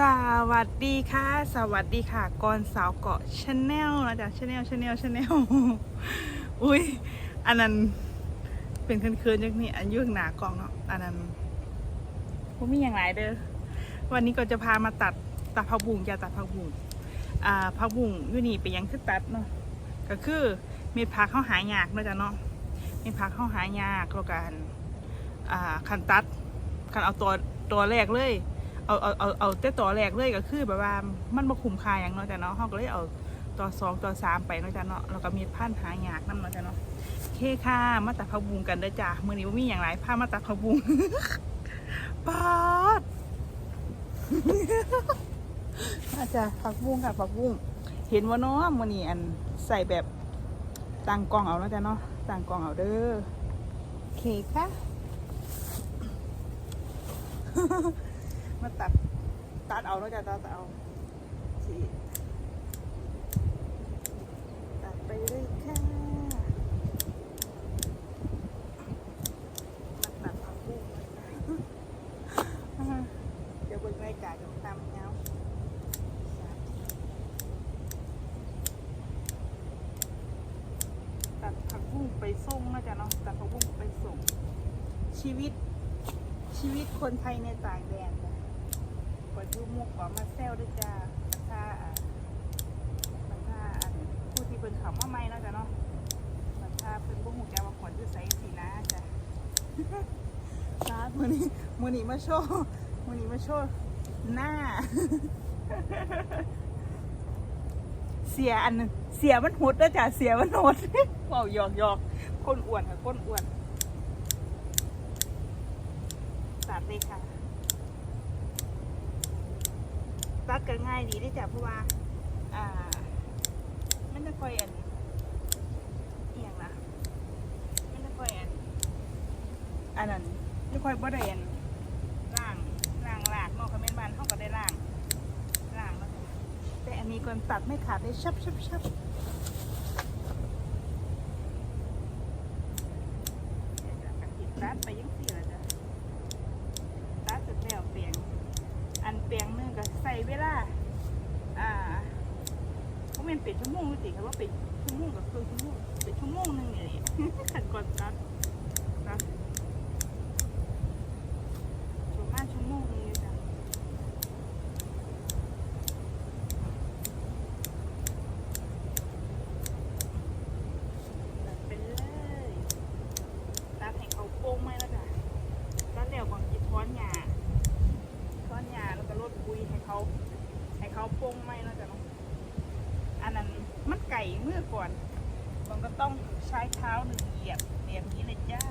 สวัสดีค่ะ สวัสดีค่ะกรสาวเกาะชาแนลนะจ๊ะชาแนลชาแนลชาแนลอุ้ยอันนั้นเป็นคืนคืนๆจังนี่อันยุ่งหนากล้องเนาะอันนั้นผมมีอย่างไรเด้อวันนี้ก็จะพามาตัดตัดผักบุ้งจะตัดผักบุ้งอ่าผักบุ้งอยู่นี่เป็นยังคือตัดเนาะก็คือเม็ดผักเข้าหายากนะจ๊ะเนาะเม็ดผักเข้าหายากแล้วกันอ่าคันตัดคันเอาตัวตัวแรกเลย เอาเอาเอาเอาแต่ตัวแรกเลยก็คือแบบว่ามันบ่คุ้มค่าอย่างเนาะจ้ะเนาะเฮาก็เลยเอาตัวสองตัวสามไปเนาะจ้ะเนาะแล้วก็มีพันหายากนำเนาะจ้ะเนาะโอเคค่ะมาตัดผักบุงกันเด้อจ้ะมื้อนี้บ่มีหยังหลายพามาตัดผักบุงปาดมาจ้ะผักบุ้งค่ะผักบุ้งเห็นว่าเนาะมื้อนี้อันใส่แบบตั้งกล้องเอาเนาะจ้ะเนาะตั้งกล้องเอาเด้อโอเคค่ะ มาตัดตัดเอาแล้วจะตัดเอาสีตัดไปเลยค่ะมาตัดเอาลูกเดี๋ยวเบิ่งรายการกับตามเงาตัดผักบุ้งไปส่งนะจ๊ะเนาะตัดผักบุ้งไปส่ง ชีวิต ชีวิตคนไทยในต่างแดนจ้ะ เปิดยูมุกก่อนมาแซวด้วยจ้ามันท่าอะมันท่าอันผู้ที่เป็นเขามาไม่เนาะจ้ะเนาะมันท่าเป็นบุ้งหูแกว่าขวัญคือใสสีนะจ้ะ จ้ามือ นี้มือนี้มาโชว์มือนี้มาโชว์หน้า เสียอันนึงเสียมันหดแล้วจ้ะเสียมันหดเบาหยอกหยอกคนอ้วนค่ะคนอ้วนตัดเลยค่ะตัดกันง่ายดีได้จ้ะเพราะว่า อ่า มันจะค่อยอันเอียงนะมันจะค่อยอัน อันนั้นไม่ค่อยบ่ได้อันล่างล่างลากเนอกคอมเมนต์บ้านเขาก็ได้ล่างล่างแล้วจ้ะแต่อันนี้ก่อนตัดไม่ขาดได้ ชับชับชับเดี๋ยวจะกระติดตัดไปยังสี่ละจ้ะตัดเสร็จแล้วเปลี่ยนอันเปลี่ยงหนึงก็ใส่เวลา อ่าเขาเป็นเป็ดชั่วโมงจริงครับว่าเป็ดชั่วโมงกับคือชั่วโมงเป็ดชั่วโมงนึงเนี่ยขัดก่อนตัดประมาณชั่วโมงหนึงเลยจ้ะตัดไปเลยตัดให้เขาโป้งไหมแล้วจ้ะตัดแล้วบางทีท้อนหญ้า ก้อนยาแล้วก็ลดปุยให้เขาให้เขาโป้งไม่แล้วจ้ะเนาะอันนั้นมันไก่เมื่อก่อน มันก็ต้องใช้เท้าหนึ่งเหยียบเหยียบนี้เลยจ้า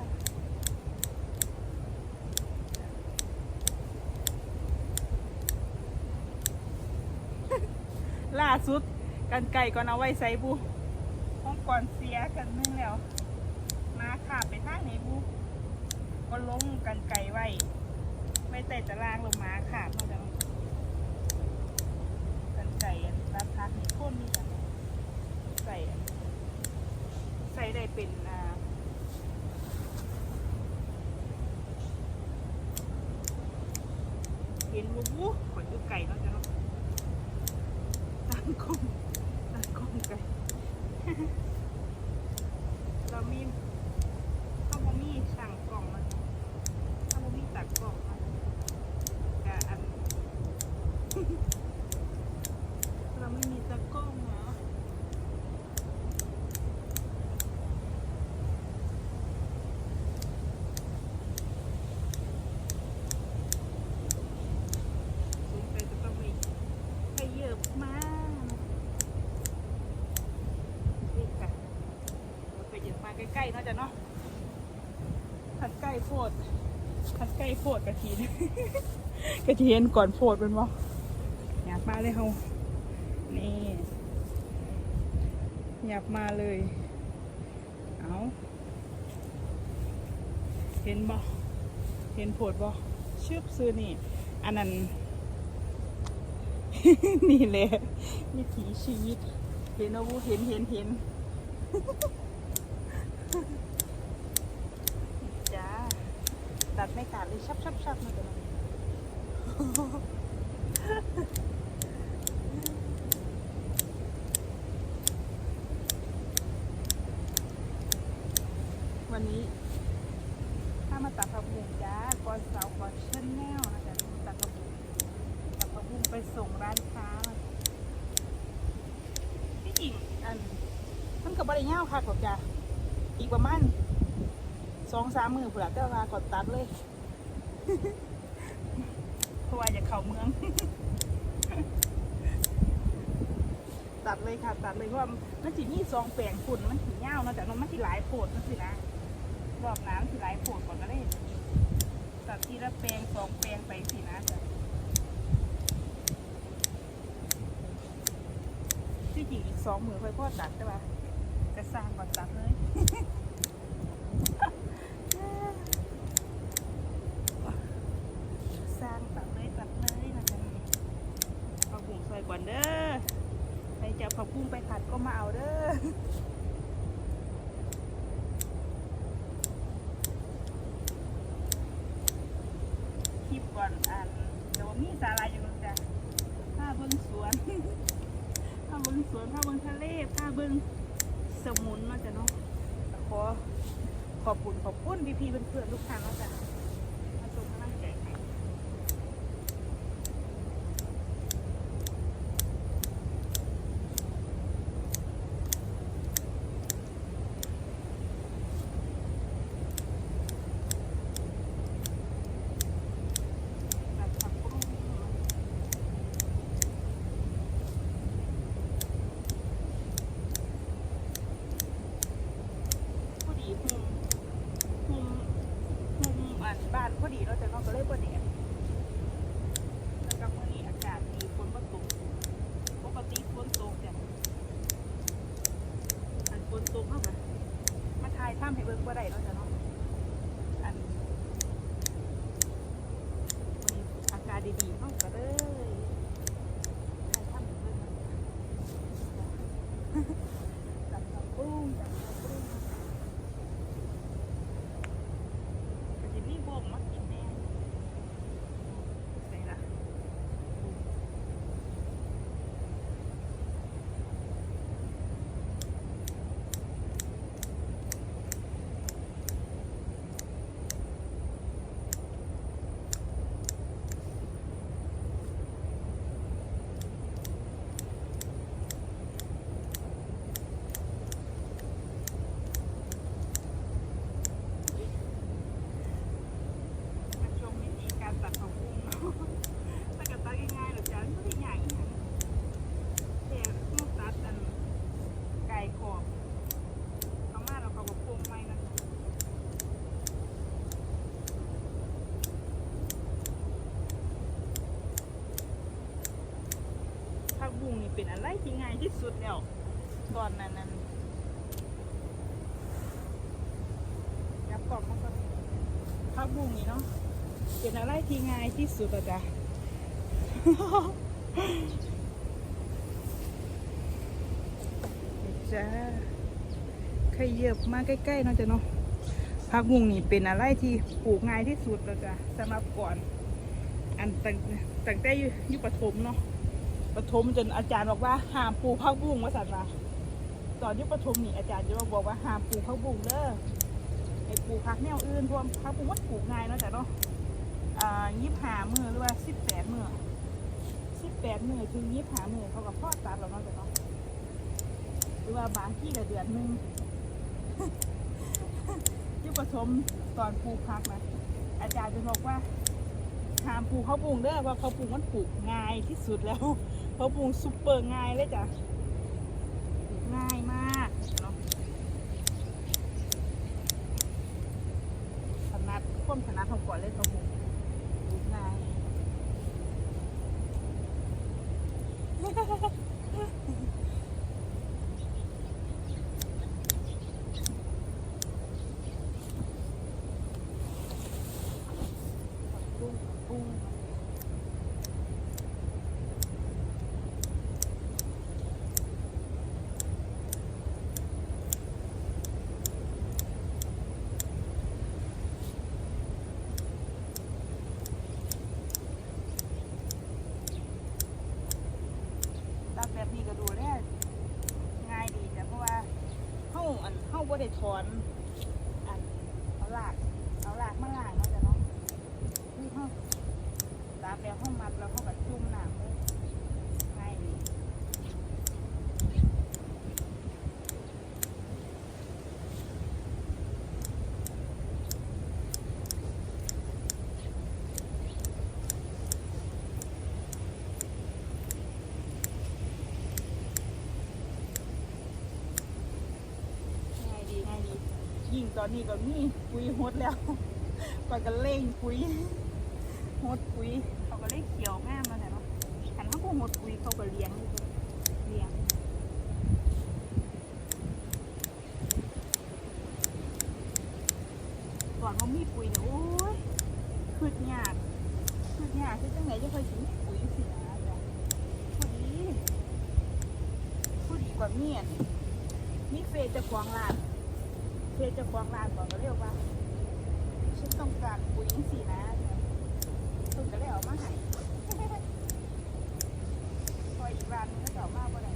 ล่าสุดกันไก่ก่อนเอาไว้ใส่บูห้องก่อนเสียกันนึงแล้ว มาขาบไปทางไหนบูก็ลงกันไก่ไว้ ไม่แต่ตารางลงมาค่ะนอกจากกันไก่อันรับพักในโค่นนี่กันใส่อัน ใส่ได้เป็นเห็นหมูขนยุไก่เนอกจากตั้งกล้องตั้งกล้องไก่ เรามีเขาบอมีสั่งกล่องมาเขาบอมีตัดกล่องมา กะอัน เราไม่มีตะกร้องเหรอสงสัยจะต้องไปขยับมานี่ค่ะเราไปหยิบมา ใกล้เนาะจ้ะเนาะขัดใกล้โพดขัดใกล้โพดกระทินกระเทียนก่อนโพดเป็นบ่อยากมาเลยเฮานี่อยากมาเลย เอาเห็นบ่เห็นโพดบ่ชืบซื้อนี่ อันนั้น นี่แหละวิถีชีวิต เห็นเอาบ่เห็นเห็นเห็น จ้าตัดไม่ขาดเลยชับชับชับมาตัวนี้วันนี้ถ้ามาตัดผักบุ้งจ้าก่อนเสาก่อนเช่นแนวนะจ๊ะตัดผักบุ้งตัดผักบุ้งไปส่งร้านค้าพี่จิอันมันกับบริเงาค่ะกบจ้า อีกประมาณสองสามมือเผื่อก็มากดตัดเลยเพราะว่าอยากเข้าเมือง ตัดเลยค่ะ ตัดเลยเพราะว่ามันสิมีซองแปลงฝุ่นมันสีเงาเนาะแต่มันสิหลายโผดมันสินะรอบน้ำสิหลายโผดก่อนก็ได้ตัดทีละแปลงสองแปลงไปสินะจ้ะที่จริงอีกสองมือค่อยพ่อตัดใช่ปะจะสร้างก่อนตัดเลย สร้างตัดเลยตัดเลยนะจ๊ะผักบุ้งซอยก่อนเด้อใครจะเอาผักบุ้งไปผัดก็มาเอาเด้อ ค ลิปก่อนอ่านเดี๋ยวมีสาระอยู่นะจ๊ะผ้าเบิ้งสวนผ้าเบิ้งสวนผ้าเบิ้งทะเลผ้าเบิ้งสมุนเนาะจ้ะเนาะขอขอบคุณขอบคุณพี่ๆเพื่อนๆทุกท่านเนาะจ้ะ สุดแล้วตอนนั้นนั้นยับกล่องมาก่อนผักบุ้งนี่เนาะเป็นอะไรที่ง่ายที่สุดอะจ้ะจ้าขยับมาใกล้ๆเนาะจ้ะเนาะผักบุ้งนี่เป็นอะไรที่ปลูกง่ายที่สุดแล้วจ้ะสำหรับก่อน อันตั้งตั้งแต่อยู่ประถมเนาะ ประถมจนอาจารย์บอกว่าห้ามปลูกผักบุ้งว่าสัตว์ว่าตอนยุประถมนี่อาจารย์จะมาบอกว่าห้ามปลูกผักบุ้งเด้อให้ปลูกผักแนวอื่นเพราะว่าผักบุ้งมันปลูกง่ายเนาะแต่เนาะอ่ายี่สิบห้ามือหรือว่าสิบแปดมือสิบแปดมือถึงยี่สิบห้ามือเขากับพ่อตัดแล้วเนาะแต่เนาะหรือว่าบางที่ก็เดือนหนึ่งยุประถมตอนปลูกผักนะอาจารย์จะบอกว่าหามปลูกข้าวปลูกเด้อเพราะข้าวปลูกมันปลูกง่ายที่สุดแล้ว เพราะปรุงซุปเปอร์ง่ายเลยจ้ะง่ายมากเนาะถนัดข้มถนัดของก่อนเลยตัวปรุงง่าย ปลูกปลูก ตัดแบบนี้ก็ดูแลง่ายดีจ้ะเพราะว่าเฮาอันเฮา บ่ได้ถอนอันเอาหลากเอาหลากมาหลากเนาะจ้ะเนาะคือเฮาตาแปลห้องมัดแล้วเฮาก็จุ่มน้ำเลย ต อนนี้ก็มีปุ๋ยหดแล้วก็ก็เล่งปุ๋ยหดปุ๋ยเขาก็เล่เขียวงามมาแต่เนาะขันเขาพวกหดปุ๋ยเขาก็เลี้ยงเลี้ยงก่อนเขามีปุ๋ยเนี่ยโอ้ยคืดยากคืดยากคือจังไหนจะเคยสิมีปุ๋ยสินะจ๊ะพอดีพอดีกว่าเมียนมีเฟซเจะควงร้าน เพื่อจะฟองร้านบอกก็เรียกว่าฉันต้องการปุ๋ยสินะตุนก็เลยออกมาให้พออีกร้านนึงก็จะเอามาบ่ได้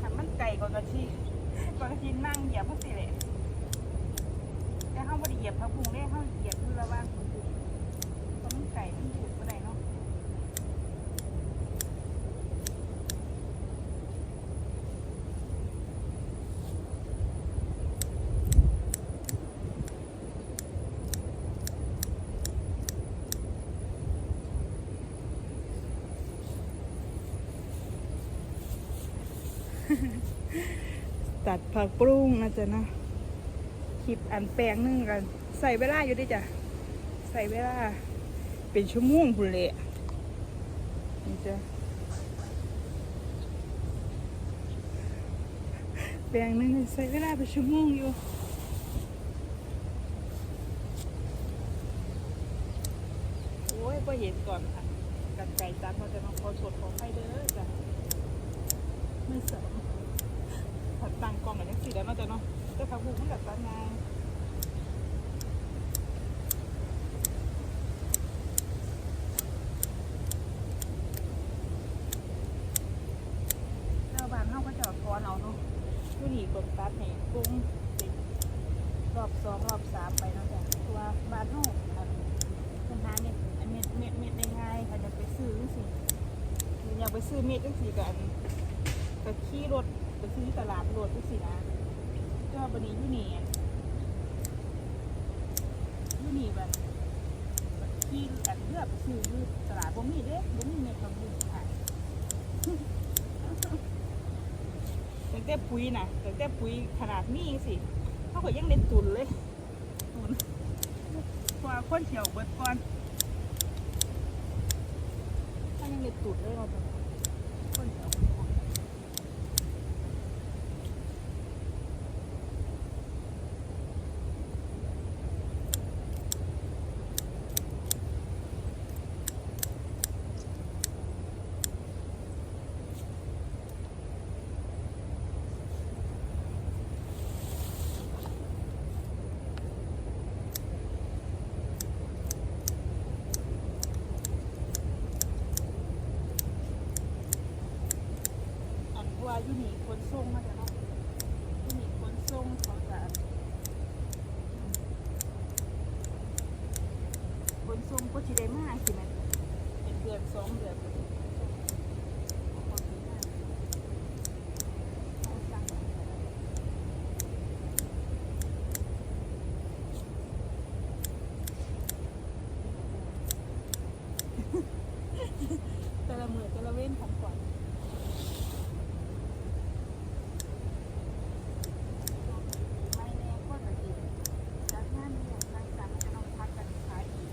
ขั นมันไก่กว่างทิกว่ากะทินั่งเหยียบพวกสิเลยแต่เขาไม่ได้เหยียบพระพุงได้เขาเหยียบคือระหว่างพุงเพราะมันไก่มันถูกก็ได้เนาะัดผักปรุงนะจ๊ะนะคลิปอันแปลงนึงกัน ใส่เวลาอยู่ดิจ้ะ ใส่เวลา เป็นชั่วโมงพุ่นเละนี่จ้ะแปลงนึงใส่เวลาเป็นชั่วโมงอยู่โอ้ยพอเห็นก่อนค่ะกันไก่ตัดเขาจะมาขอสดของใครเด้อจ้ะไม่เสริม ผัดตังกองกันยังสีแล้วเนาะจ๊ะเนาะแต่ผักบุ้งมันแบบตังไงแล้วบ้านเฮาก็จะเอาทอนเอาเนาะอยู่นี่กดตัดให้กุ้งติดรอบสองรอบสามไปเนาะจ๊ะเพราะว่าบานเฮาอันปัญหาเนี่ยอันเม็ดเม็ดเม็ดได้ง่ายค่ะจะไปซื้อจังซี่อยากไปซื้อเม็ดจังซี่กันก็ขี่รถ ไปซื้อตลาดรถจังซี่นะก็บันนี้ยูนี่ยูนี่แบบแบบที่อันเลือกซื้อยู่ตลาดบ่มีเด้บ่มีเม็ดบางอยู่ขายตั้งแต่ปุ๋ยนะตั้งแต่ปุ๋ยขนาดนี้สิเขาก็ยังเด็ดตุนเลยตุนกว่าคนเฉียวเบิดก่อนเขายังเด็ดตุนเลยเราะคนเฉียวเบิดก่อน อันว่าอยู่นี่ขน ส่งมาแต่เนาะอยู่นี่ขนส่งเขาจะขนส่งก็สิได้มากสิแมันเป็นเดือนสองเดือนก็สิเอาของสิมาเอาสั่งมาแต่ละมือแต่ละเว้นของก่อน ไม่แน่ก็จะดีจากนั้นเนี่ยทางสามจะต้องพักกันขายอีก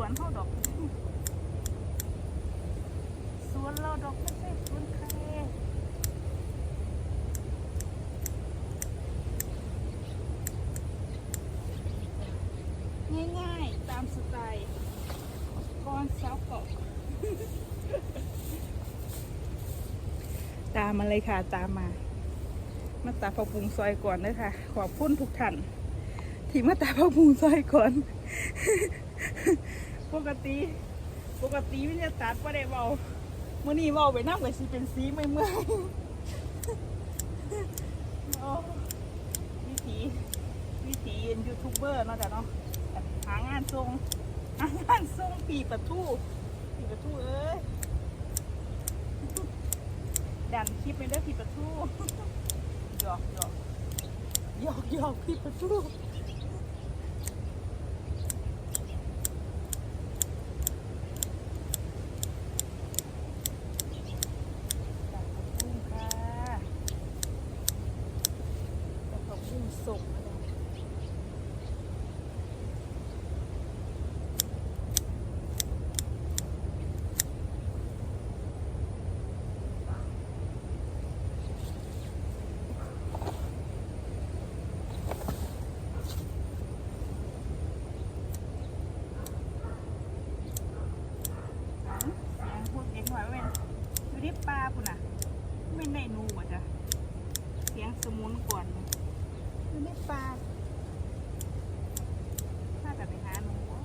วนเขาดอก สวนเราดอกไม่ใช่สวนใครง่ายๆ ตามสไตล์ก้อนเสาเกาะ ตามมา เลยค่ะตามมา มาตาผักบุงซอยก่อนเลยค่ะ ขอบคุณทุกท่านที่มาตาผักบุงซอยก่อน ปกติปกติวิทยาศาสตร์ก็ได้เบาเมื่อนี้เบาไปน้ำกับสีเป็นสีไม่เมื่อยวิถีวิถียูทูบเบอร์เนาะจ้ะเนาะหางานทรงหางานทรงปีประทูปีประทูเอ้ย ดันคลิปไม่ได้ผิดประตูหยอกหยอกหยอกหยอกผิดประตูจับผักบุ้งค่ะจับผักบุ้งส่งนะจ๊ะ เสียงพูดเด็กหน่อยว่าเป็นอยู่ที่ปลาปุ่นอะไม่ได้นูอะจ้ะเสียงสมุนก่อนอยู่ในปลาถ้าจะไปหาหนูบ่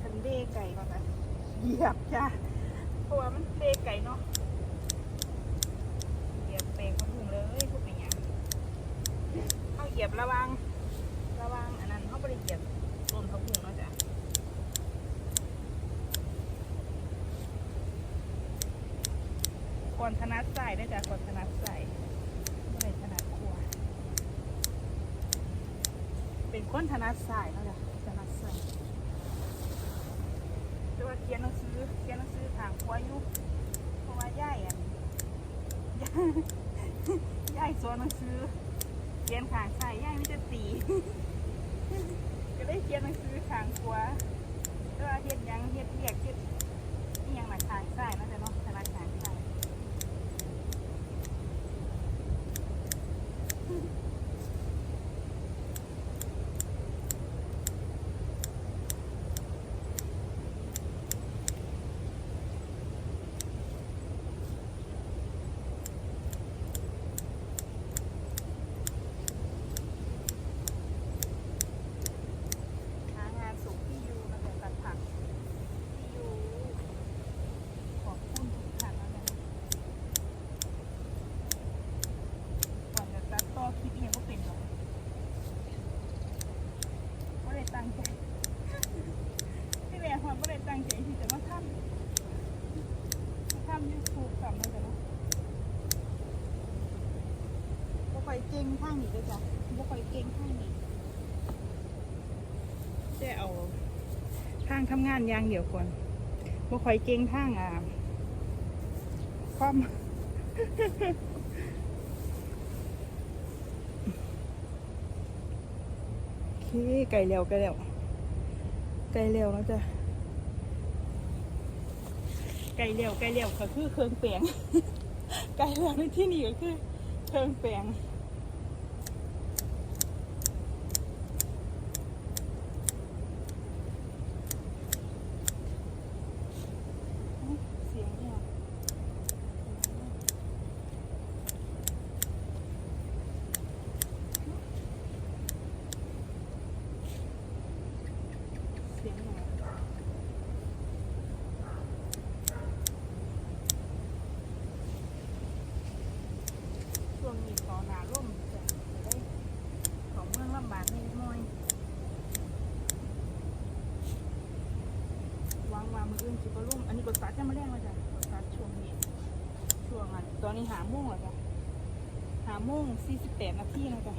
ทันเดไก่ก่อนนะเห ยียบจ้ะเพราะว่ามันเดไก่เนาะเหยียบเปรกมันถุงเลยพวกเป็นหยังเขาเหยียบระวังระวังอันนั้นเขาบริเหยียบต้นเขาพุงเนาะจ้ะก่อนถนัดใส่ได้จ้ะก่อนถนัดใส่ไม่ได้ถนัดขวาเป็นคนถนัดใส่เนาะจ้ะถนัดใส่แต่ว่าเขียนหนังสือเขียนหนังสือทางควายุเพราะว่าย่ายอันย่ายย่ายสอนหนังสือเขียนขางใส่ย่ายไม่จะตีก็ได้เขียนหนังสือขางขวาก็เฮ็ดยังเฮ็ดเรียกเฮ็ดนี่ยังหนักขางใส่นะจ๊ะเนาะถนัดขางใส่หางานส่งที่ยูนะแต่ตัดผักที่ยูขอบคุณทุกท่านนะจ๊ะก่อนจะตัดต่อคลิปเองก็เป็นหรอกไม่ได้ตั้งใจ ที่แรกความไม่ได้ตั้งใจที่จะมาทำมาทำยูทูบกับมันจะเนาะบ่ค่อยเก่งทางนี้เลยจ้ะบ่ค่อยเก่งทางนี้ จะเอา ทางทำงานอย่างเดียวก่อนบ่ค่อยเก่งทางอะความโอเคไก่เร็วไก่เร็วไก่เร็วแล้วจ้ะไก่เร็วไก่เร็วก็คือเครื่องแปลงไก่เร็วในที่นี่ก็คือเครื่องแปลง เสียงเนี่ยเสียงเนี่ยช่วงนี้ขอหนาร่มจะได้ของเมืองลำบากนิดหน่อย วางวางมืออื่นสิก็ร่มอันนี้กดตัดจะมาแรงมาจ้ะกดตัดช่วงนี้ ช่วงอะตอ นี้หาโมงเหรอจ๊ะหาโมงสี่สิบแปดนาทีนะจ๊ะ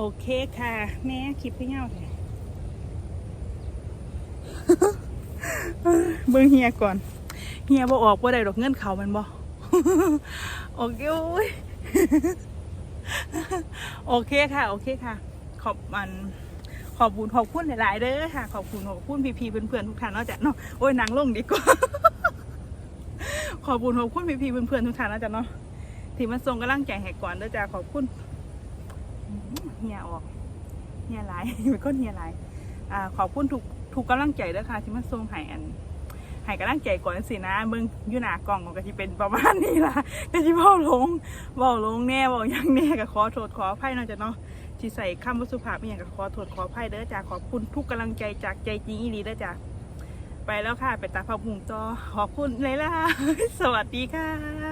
โอเคค่ะ แม่คลิปพี่เงาเลยเบิ่งเฮียก่อน เฮียบ่ออกบ่ได้ดอกเงินเขามันบ่โอเคโอ้ยโอเคค่ะ โอเคค่ะ ขอบมันขอบคุณขอบคุณหลาย ๆเด้อค่ะ ขอบคุณขอบคุณพี่ๆเพื่อนๆทุกท่านนาะจ้ะเนาะโอ้ยนางลงดีกว่าขอบคุณขอบคุณพี่ๆเพื่อนๆทุกท่านนาะจ้ะเนาะที่มาส่งกำลังใจให้ก่อนเด้อจ้ะขอบคุณ เฮียออกเฮียหลายเป็นคนเฮียหลายอ่าขอบคุณทุกทุกกำลังใจด้อค่ะที่มาส่งให้อันให้กำลังใจก่อนสินะเบิ่งอยู่หน้ากล่องก็สิเป็นประมาณนี้ล่ะก็สิเว้าลงเว้าลงแน่เว้ายังแน่ก็ขอโทษขออภัยเนาะจ้ะเนาะที่ใส่คำว่าสุภาพอย่างก็ขอโทษขออภัยเด้อจ้าขอบคุณทุกกำลังใจจากใจจริงอีหลีเด้อจ้าไปแล้วค่ะ ไปตาพับหุงจอขอบคุณเลยล่ะ สวัสดีค่ะ